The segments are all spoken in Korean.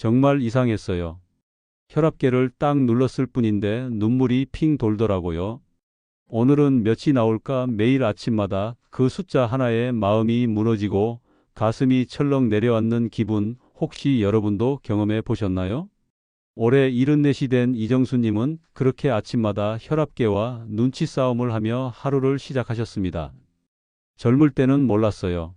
정말 이상했어요. 혈압계를 딱 눌렀을 뿐인데 눈물이 핑 돌더라고요. 오늘은 몇이 나올까 매일 아침마다 그 숫자 하나에 마음이 무너지고 가슴이 철렁 내려앉는 기분 혹시 여러분도 경험해 보셨나요? 올해 74이 된 이정수님은 그렇게 아침마다 혈압계와 눈치 싸움을 하며 하루를 시작하셨습니다. 젊을 때는 몰랐어요.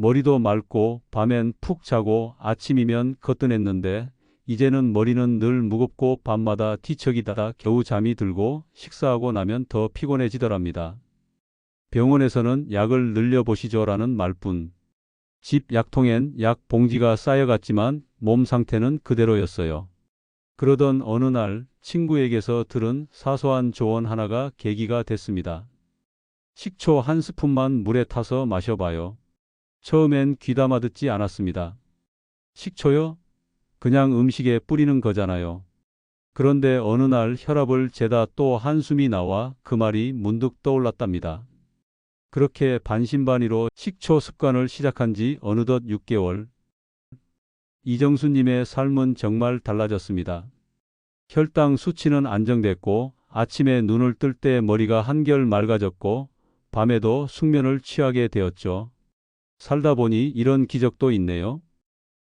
머리도 맑고 밤엔 푹 자고 아침이면 거뜬했는데 이제는 머리는 늘 무겁고 밤마다 뒤척이다가 겨우 잠이 들고 식사하고 나면 더 피곤해지더랍니다. 병원에서는 약을 늘려보시죠 라는 말뿐. 집 약통엔 약 봉지가 쌓여갔지만 몸 상태는 그대로였어요. 그러던 어느 날 친구에게서 들은 사소한 조언 하나가 계기가 됐습니다. 식초 한 스푼만 물에 타서 마셔봐요. 처음엔 귀담아 듣지 않았습니다. 식초요? 그냥 음식에 뿌리는 거잖아요. 그런데 어느 날 혈압을 재다 또 한숨이 나와 그 말이 문득 떠올랐답니다. 그렇게 반신반의로 식초 습관을 시작한 지 어느덧 6개월. 이정수님의 삶은 정말 달라졌습니다. 혈당 수치는 안정됐고 아침에 눈을 뜰 때 머리가 한결 맑아졌고 밤에도 숙면을 취하게 되었죠. 살다 보니 이런 기적도 있네요.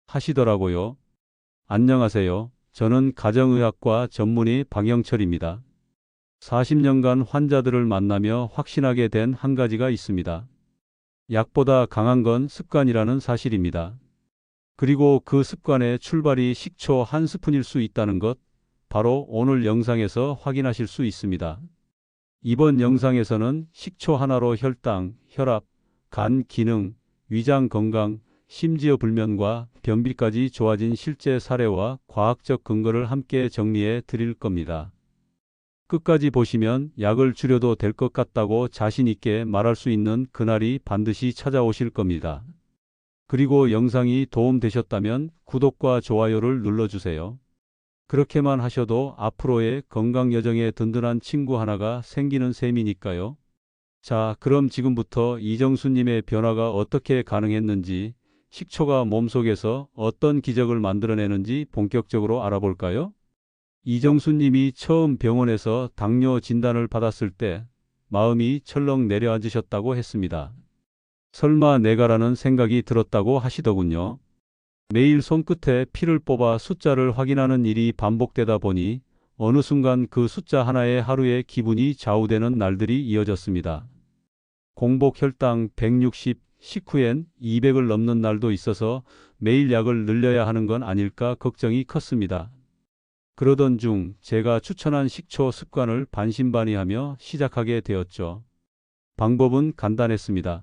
하시더라고요. 안녕하세요. 저는 가정의학과 전문의 박영철입니다. 40년간 환자들을 만나며 확신하게 된 한 가지가 있습니다. 약보다 강한 건 습관이라는 사실입니다. 그리고 그 습관의 출발이 식초 한 스푼일 수 있다는 것, 바로 오늘 영상에서 확인하실 수 있습니다. 이번 영상에서는 식초 하나로 혈당, 혈압, 간 기능, 위장 건강, 심지어 불면과 변비까지 좋아진 실제 사례와 과학적 근거를 함께 정리해 드릴 겁니다. 끝까지 보시면 약을 줄여도 될 것 같다고 자신 있게 말할 수 있는 그날이 반드시 찾아오실 겁니다. 그리고 영상이 도움되셨다면 구독과 좋아요를 눌러주세요. 그렇게만 하셔도 앞으로의 건강 여정에 든든한 친구 하나가 생기는 셈이니까요. 자, 그럼 지금부터 이정수님의 변화가 어떻게 가능했는지, 식초가 몸속에서 어떤 기적을 만들어내는지 본격적으로 알아볼까요? 이정수님이 처음 병원에서 당뇨 진단을 받았을 때 마음이 철렁 내려앉으셨다고 했습니다. 설마 내가라는 생각이 들었다고 하시더군요. 매일 손끝에 피를 뽑아 숫자를 확인하는 일이 반복되다 보니 어느 순간 그 숫자 하나에 하루에 기분이 좌우되는 날들이 이어졌습니다. 공복 혈당 160, 식후엔 200을 넘는 날도 있어서 매일 약을 늘려야 하는 건 아닐까 걱정이 컸습니다. 그러던 중 제가 추천한 식초 습관을 반신반의하며 시작하게 되었죠. 방법은 간단했습니다.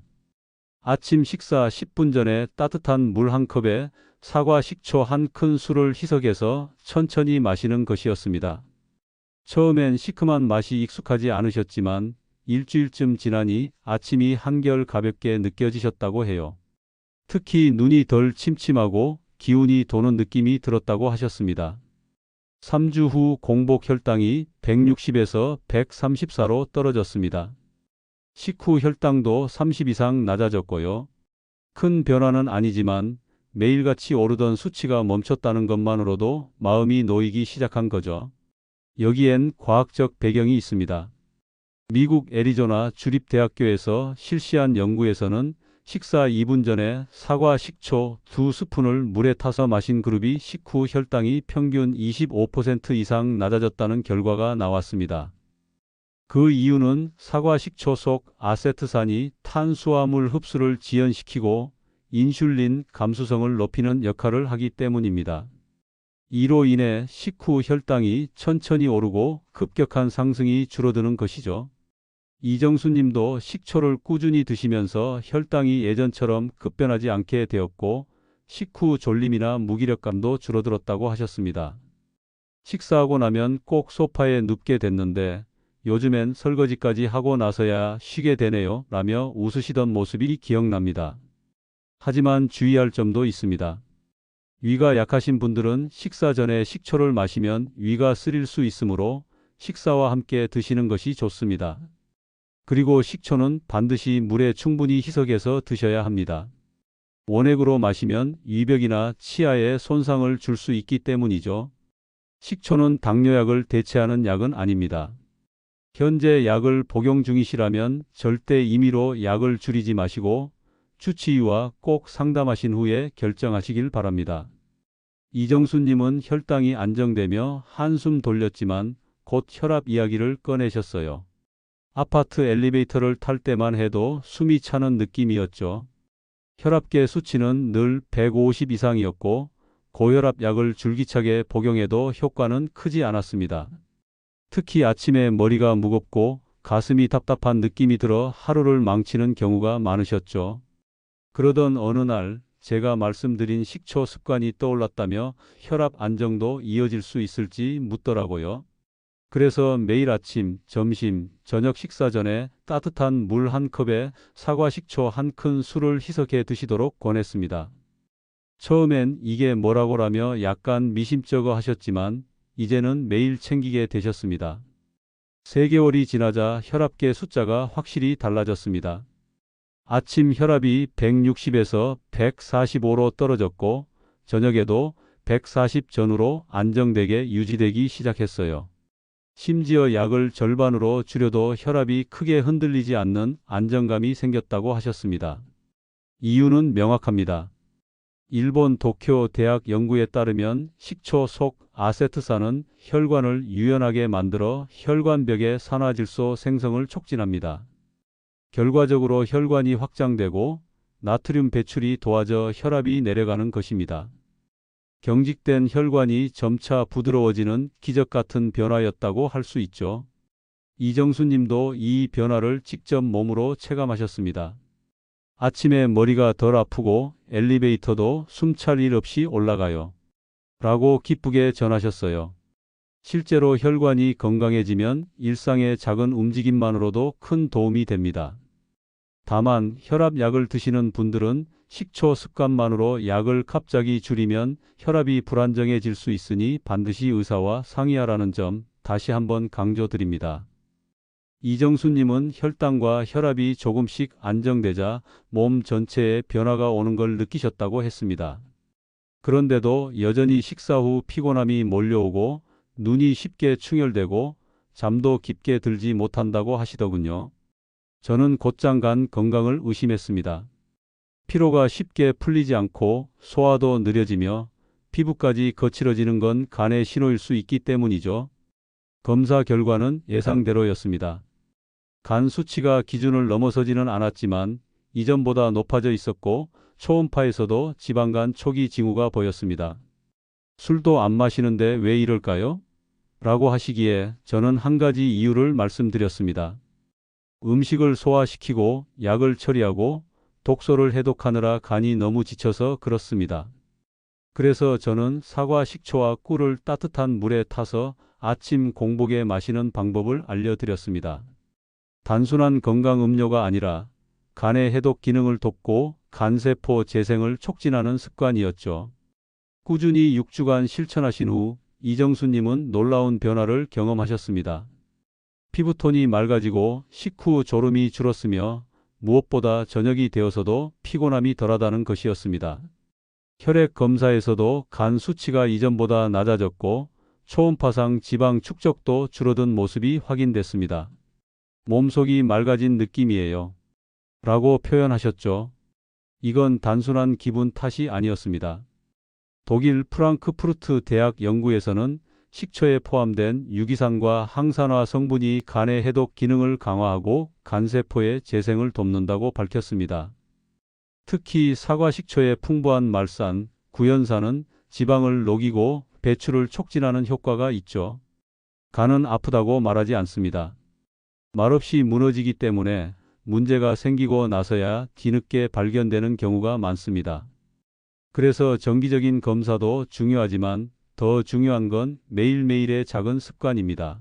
아침 식사 10분 전에 따뜻한 물 한 컵에 사과 식초 한 큰술을 희석해서 천천히 마시는 것이었습니다. 처음엔 시큼한 맛이 익숙하지 않으셨지만 일주일쯤 지나니 아침이 한결 가볍게 느껴지셨다고 해요. 특히 눈이 덜 침침하고 기운이 도는 느낌이 들었다고 하셨습니다. 3주 후 공복 혈당이 160에서 134로 떨어졌습니다. 식후 혈당도 30 이상 낮아졌고요. 큰 변화는 아니지만 매일같이 오르던 수치가 멈췄다는 것만으로도 마음이 놓이기 시작한 거죠. 여기엔 과학적 배경이 있습니다. 미국 애리조나 주립대학교에서 실시한 연구에서는 식사 2분 전에 사과 식초 2스푼을 물에 타서 마신 그룹이 식후 혈당이 평균 25% 이상 낮아졌다는 결과가 나왔습니다. 그 이유는 사과 식초 속 아세트산이 탄수화물 흡수를 지연시키고 인슐린 감수성을 높이는 역할을 하기 때문입니다. 이로 인해 식후 혈당이 천천히 오르고 급격한 상승이 줄어드는 것이죠. 이정수 님도 식초를 꾸준히 드시면서 혈당이 예전처럼 급변하지 않게 되었고 식후 졸림이나 무기력감도 줄어들었다고 하셨습니다. 식사하고 나면 꼭 소파에 눕게 됐는데 요즘엔 설거지까지 하고 나서야 쉬게 되네요. 라며 웃으시던 모습이 기억납니다. 하지만 주의할 점도 있습니다. 위가 약하신 분들은 식사 전에 식초를 마시면 위가 쓰릴 수 있으므로 식사와 함께 드시는 것이 좋습니다. 그리고 식초는 반드시 물에 충분히 희석해서 드셔야 합니다. 원액으로 마시면 위벽이나 치아에 손상을 줄 수 있기 때문이죠. 식초는 당뇨약을 대체하는 약은 아닙니다. 현재 약을 복용 중이시라면 절대 임의로 약을 줄이지 마시고 주치의와 꼭 상담하신 후에 결정하시길 바랍니다. 이정수님은 혈당이 안정되며 한숨 돌렸지만 곧 혈압 이야기를 꺼내셨어요. 아파트 엘리베이터를 탈 때만 해도 숨이 차는 느낌이었죠. 혈압계 수치는 늘 150 이상이었고 고혈압 약을 줄기차게 복용해도 효과는 크지 않았습니다. 특히 아침에 머리가 무겁고 가슴이 답답한 느낌이 들어 하루를 망치는 경우가 많으셨죠. 그러던 어느 날 제가 말씀드린 식초 습관이 떠올랐다며 혈압 안정도 이어질 수 있을지 묻더라고요. 그래서 매일 아침, 점심, 저녁 식사 전에 따뜻한 물 한 컵에 사과 식초 한 큰 술을 희석해 드시도록 권했습니다. 처음엔 이게 뭐라고라며 약간 미심쩍어 하셨지만 이제는 매일 챙기게 되셨습니다. 3개월이 지나자 혈압계 숫자가 확실히 달라졌습니다. 아침 혈압이 160에서 145로 떨어졌고 저녁에도 140 전후로 안정되게 유지되기 시작했어요. 심지어 약을 절반으로 줄여도 혈압이 크게 흔들리지 않는 안정감이 생겼다고 하셨습니다. 이유는 명확합니다. 일본 도쿄 대학 연구에 따르면 식초 속 아세트산은 혈관을 유연하게 만들어 혈관벽의 산화질소 생성을 촉진합니다. 결과적으로 혈관이 확장되고 나트륨 배출이 도와져 혈압이 내려가는 것입니다. 경직된 혈관이 점차 부드러워지는 기적 같은 변화였다고 할 수 있죠. 이정수 님도 이 변화를 직접 몸으로 체감하셨습니다. 아침에 머리가 덜 아프고 엘리베이터도 숨찰 일 없이 올라가요. 라고 기쁘게 전하셨어요. 실제로 혈관이 건강해지면 일상의 작은 움직임만으로도 큰 도움이 됩니다. 다만 혈압약을 드시는 분들은 식초 습관만으로 약을 갑자기 줄이면 혈압이 불안정해질 수 있으니 반드시 의사와 상의하라는 점 다시 한번 강조드립니다. 이정수님은 혈당과 혈압이 조금씩 안정되자 몸 전체에 변화가 오는 걸 느끼셨다고 했습니다. 그런데도 여전히 식사 후 피곤함이 몰려오고 눈이 쉽게 충혈되고 잠도 깊게 들지 못한다고 하시더군요. 저는 곧장 간 건강을 의심했습니다. 피로가 쉽게 풀리지 않고 소화도 느려지며 피부까지 거칠어지는 건 간의 신호일 수 있기 때문이죠. 검사 결과는 예상대로였습니다. 간 수치가 기준을 넘어서지는 않았지만 이전보다 높아져 있었고 초음파에서도 지방간 초기 징후가 보였습니다. 술도 안 마시는데 왜 이럴까요? 라고 하시기에 저는 한 가지 이유를 말씀드렸습니다. 음식을 소화시키고 약을 처리하고 독소를 해독하느라 간이 너무 지쳐서 그렇습니다. 그래서 저는 사과 식초와 꿀을 따뜻한 물에 타서 아침 공복에 마시는 방법을 알려드렸습니다. 단순한 건강 음료가 아니라 간의 해독 기능을 돕고 간세포 재생을 촉진하는 습관이었죠. 꾸준히 6주간 실천하신 후 이정수님은 놀라운 변화를 경험하셨습니다. 피부톤이 맑아지고 식후 졸음이 줄었으며 무엇보다 저녁이 되어서도 피곤함이 덜하다는 것이었습니다. 혈액 검사에서도 간 수치가 이전보다 낮아졌고 초음파상 지방 축적도 줄어든 모습이 확인됐습니다. 몸속이 맑아진 느낌이에요. 라고 표현하셨죠. 이건 단순한 기분 탓이 아니었습니다. 독일 프랑크푸르트 대학 연구에서는 식초에 포함된 유기산과 항산화 성분이 간의 해독 기능을 강화하고 간세포의 재생을 돕는다고 밝혔습니다. 특히 사과 식초의 풍부한 말산, 구연산은 지방을 녹이고 배출을 촉진하는 효과가 있죠. 간은 아프다고 말하지 않습니다. 말없이 무너지기 때문에 문제가 생기고 나서야 뒤늦게 발견되는 경우가 많습니다. 그래서 정기적인 검사도 중요하지만 더 중요한 건 매일매일의 작은 습관입니다.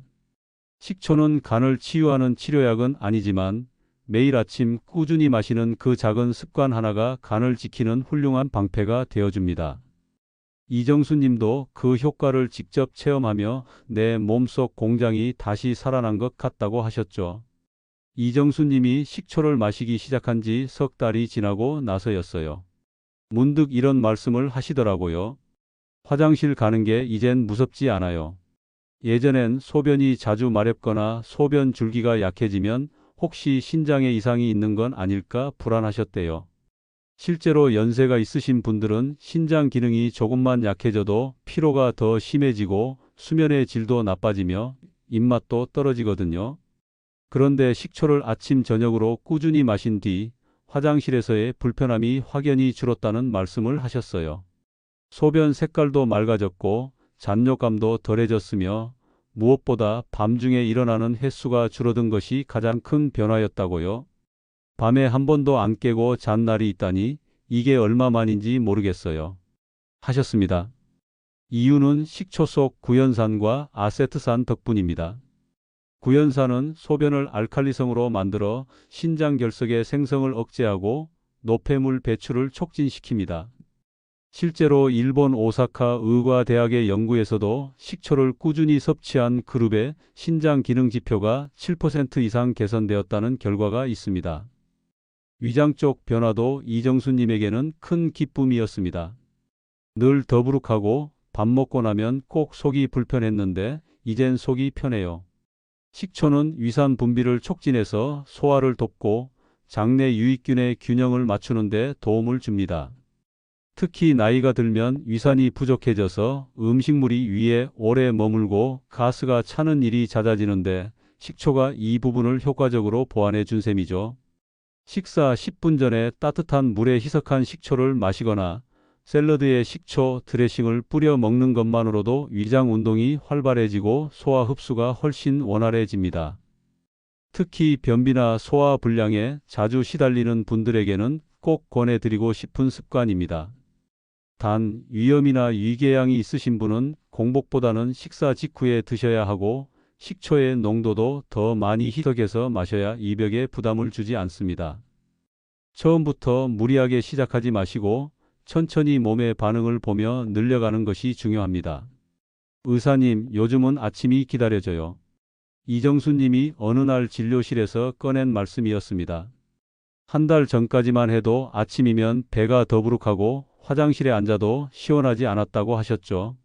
식초는 간을 치유하는 치료약은 아니지만 매일 아침 꾸준히 마시는 그 작은 습관 하나가 간을 지키는 훌륭한 방패가 되어줍니다. 이정수 님도 그 효과를 직접 체험하며 내 몸속 공장이 다시 살아난 것 같다고 하셨죠. 이정수 님이 식초를 마시기 시작한 지 석 달이 지나고 나서였어요. 문득 이런 말씀을 하시더라고요. 화장실 가는 게 이젠 무섭지 않아요. 예전엔 소변이 자주 마렵거나 소변 줄기가 약해지면 혹시 신장에 이상이 있는 건 아닐까 불안하셨대요. 실제로 연세가 있으신 분들은 신장 기능이 조금만 약해져도 피로가 더 심해지고 수면의 질도 나빠지며 입맛도 떨어지거든요. 그런데 식초를 아침 저녁으로 꾸준히 마신 뒤 화장실에서의 불편함이 확연히 줄었다는 말씀을 하셨어요. 소변 색깔도 맑아졌고 잔뇨감도 덜해졌으며 무엇보다 밤중에 일어나는 횟수가 줄어든 것이 가장 큰 변화였다고요. 밤에 한 번도 안 깨고 잔 날이 있다니 이게 얼마만인지 모르겠어요. 하셨습니다. 이유는 식초 속 구연산과 아세트산 덕분입니다. 구연산은 소변을 알칼리성으로 만들어 신장 결석의 생성을 억제하고 노폐물 배출을 촉진시킵니다. 실제로 일본 오사카 의과대학의 연구에서도 식초를 꾸준히 섭취한 그룹의 신장 기능 지표가 7% 이상 개선되었다는 결과가 있습니다. 위장 쪽 변화도 이정수님에게는 큰 기쁨이었습니다. 늘 더부룩하고 밥 먹고 나면 꼭 속이 불편했는데 이젠 속이 편해요. 식초는 위산 분비를 촉진해서 소화를 돕고 장내 유익균의 균형을 맞추는 데 도움을 줍니다. 특히 나이가 들면 위산이 부족해져서 음식물이 위에 오래 머물고 가스가 차는 일이 잦아지는데 식초가 이 부분을 효과적으로 보완해 준 셈이죠. 식사 10분 전에 따뜻한 물에 희석한 식초를 마시거나 샐러드에 식초 드레싱을 뿌려 먹는 것만으로도 위장 운동이 활발해지고 소화 흡수가 훨씬 원활해집니다. 특히 변비나 소화 불량에 자주 시달리는 분들에게는 꼭 권해드리고 싶은 습관입니다. 단 위염이나 위궤양이 있으신 분은 공복보다는 식사 직후에 드셔야 하고 식초의 농도도 더 많이 희석해서 마셔야 이벽에 부담을 주지 않습니다. 처음부터 무리하게 시작하지 마시고 천천히 몸의 반응을 보며 늘려가는 것이 중요합니다. 의사님, 요즘은 아침이 기다려져요. 이정수 님이 어느 날 진료실에서 꺼낸 말씀이었습니다. 한 달 전까지만 해도 아침이면 배가 더부룩하고 화장실에 앉아도 시원하지 않았다고 하셨죠.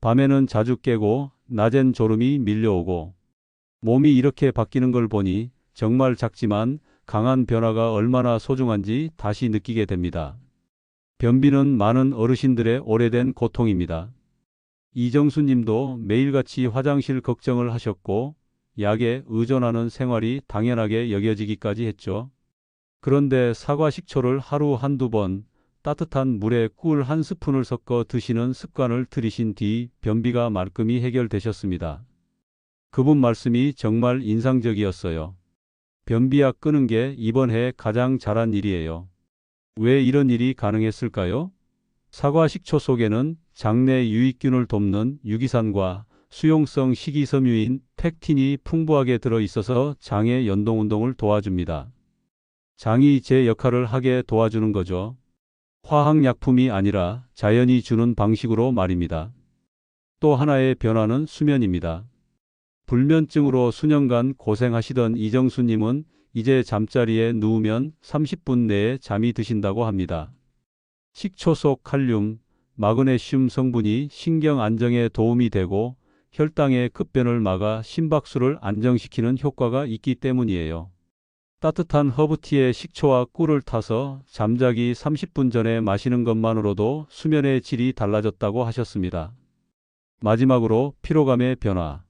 밤에는 자주 깨고 낮엔 졸음이 밀려오고 몸이 이렇게 바뀌는 걸 보니 정말 작지만 강한 변화가 얼마나 소중한지 다시 느끼게 됩니다. 변비는 많은 어르신들의 오래된 고통입니다. 이정수 님도 매일같이 화장실 걱정을 하셨고 약에 의존하는 생활이 당연하게 여겨지기까지 했죠. 그런데 사과 식초를 하루 한두 번 따뜻한 물에 꿀 한 스푼을 섞어 드시는 습관을 들이신 뒤 변비가 말끔히 해결되셨습니다. 그분 말씀이 정말 인상적이었어요. 변비약 끄는 게 이번 해 가장 잘한 일이에요. 왜 이런 일이 가능했을까요? 사과 식초 속에는 장내 유익균을 돕는 유기산과 수용성 식이섬유인 팩틴이 풍부하게 들어 있어서 장의 연동 운동을 도와줍니다. 장이 제 역할을 하게 도와주는 거죠. 화학약품이 아니라 자연이 주는 방식으로 말입니다. 또 하나의 변화는 수면입니다. 불면증으로 수년간 고생하시던 이정수님은 이제 잠자리에 누우면 30분 내에 잠이 드신다고 합니다. 식초 속 칼륨, 마그네슘 성분이 신경 안정에 도움이 되고 혈당의 급변을 막아 심박수를 안정시키는 효과가 있기 때문이에요. 따뜻한 허브티에 식초와 꿀을 타서 잠자기 30분 전에 마시는 것만으로도 수면의 질이 달라졌다고 하셨습니다. 마지막으로 피로감의 변화.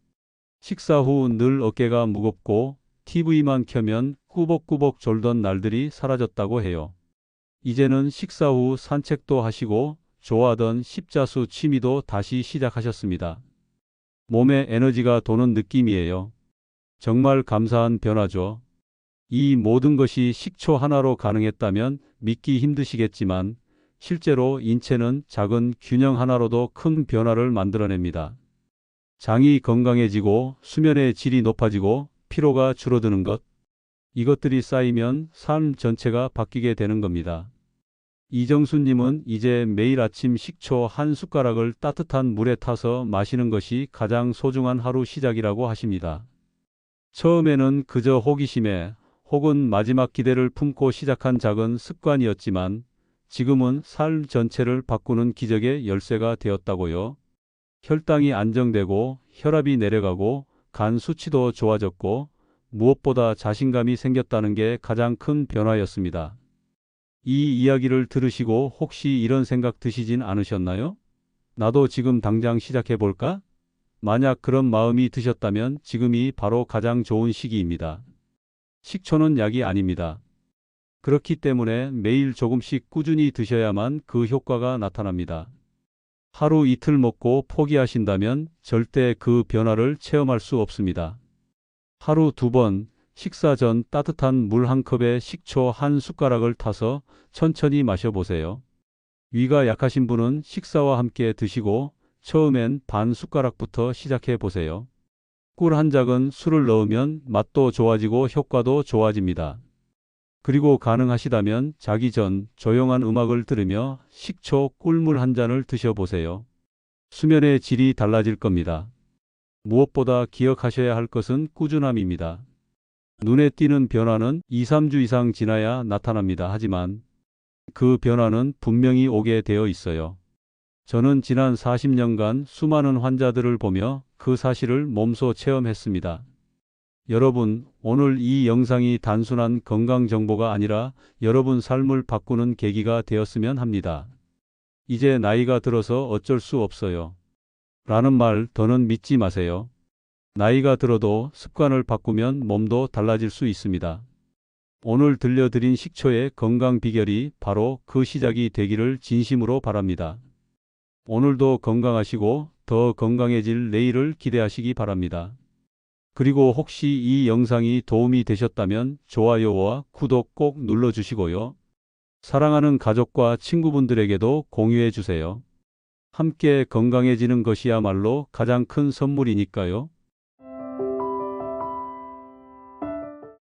식사 후 늘 어깨가 무겁고 TV만 켜면 꾸벅꾸벅 졸던 날들이 사라졌다고 해요. 이제는 식사 후 산책도 하시고 좋아하던 십자수 취미도 다시 시작하셨습니다. 몸에 에너지가 도는 느낌이에요. 정말 감사한 변화죠. 이 모든 것이 식초 하나로 가능했다면 믿기 힘드시겠지만 실제로 인체는 작은 균형 하나로도 큰 변화를 만들어냅니다. 장이 건강해지고 수면의 질이 높아지고 피로가 줄어드는 것. 이것들이 쌓이면 삶 전체가 바뀌게 되는 겁니다. 이정수님은 이제 매일 아침 식초 한 숟가락을 따뜻한 물에 타서 마시는 것이 가장 소중한 하루 시작이라고 하십니다. 처음에는 그저 호기심에 혹은 마지막 기대를 품고 시작한 작은 습관이었지만 지금은 삶 전체를 바꾸는 기적의 열쇠가 되었다고요. 혈당이 안정되고 혈압이 내려가고 간 수치도 좋아졌고 무엇보다 자신감이 생겼다는 게 가장 큰 변화였습니다. 이 이야기를 들으시고 혹시 이런 생각 드시진 않으셨나요? 나도 지금 당장 시작해 볼까? 만약 그런 마음이 드셨다면 지금이 바로 가장 좋은 시기입니다. 식초는 약이 아닙니다. 그렇기 때문에 매일 조금씩 꾸준히 드셔야만 그 효과가 나타납니다. 하루 이틀 먹고 포기하신다면 절대 그 변화를 체험할 수 없습니다. 하루 두 번 식사 전 따뜻한 물 한 컵에 식초 한 숟가락을 타서 천천히 마셔보세요. 위가 약하신 분은 식사와 함께 드시고 처음엔 반 숟가락부터 시작해 보세요. 꿀 한 작은 술을 넣으면 맛도 좋아지고 효과도 좋아집니다. 그리고 가능하시다면 자기 전 조용한 음악을 들으며 식초 꿀물 한 잔을 드셔보세요. 수면의 질이 달라질 겁니다. 무엇보다 기억하셔야 할 것은 꾸준함입니다. 눈에 띄는 변화는 2, 3주 이상 지나야 나타납니다. 하지만 그 변화는 분명히 오게 되어 있어요. 저는 지난 40년간 수많은 환자들을 보며 그 사실을 몸소 체험했습니다. 여러분, 오늘 이 영상이 단순한 건강 정보가 아니라 여러분 삶을 바꾸는 계기가 되었으면 합니다. 이제 나이가 들어서 어쩔 수 없어요. 라는 말 더는 믿지 마세요. 나이가 들어도 습관을 바꾸면 몸도 달라질 수 있습니다. 오늘 들려드린 식초의 건강 비결이 바로 그 시작이 되기를 진심으로 바랍니다. 오늘도 건강하시고 더 건강해질 내일을 기대하시기 바랍니다. 그리고 혹시 이 영상이 도움이 되셨다면 좋아요와 구독 꼭 눌러주시고요. 사랑하는 가족과 친구분들에게도 공유해 주세요. 함께 건강해지는 것이야말로 가장 큰 선물이니까요.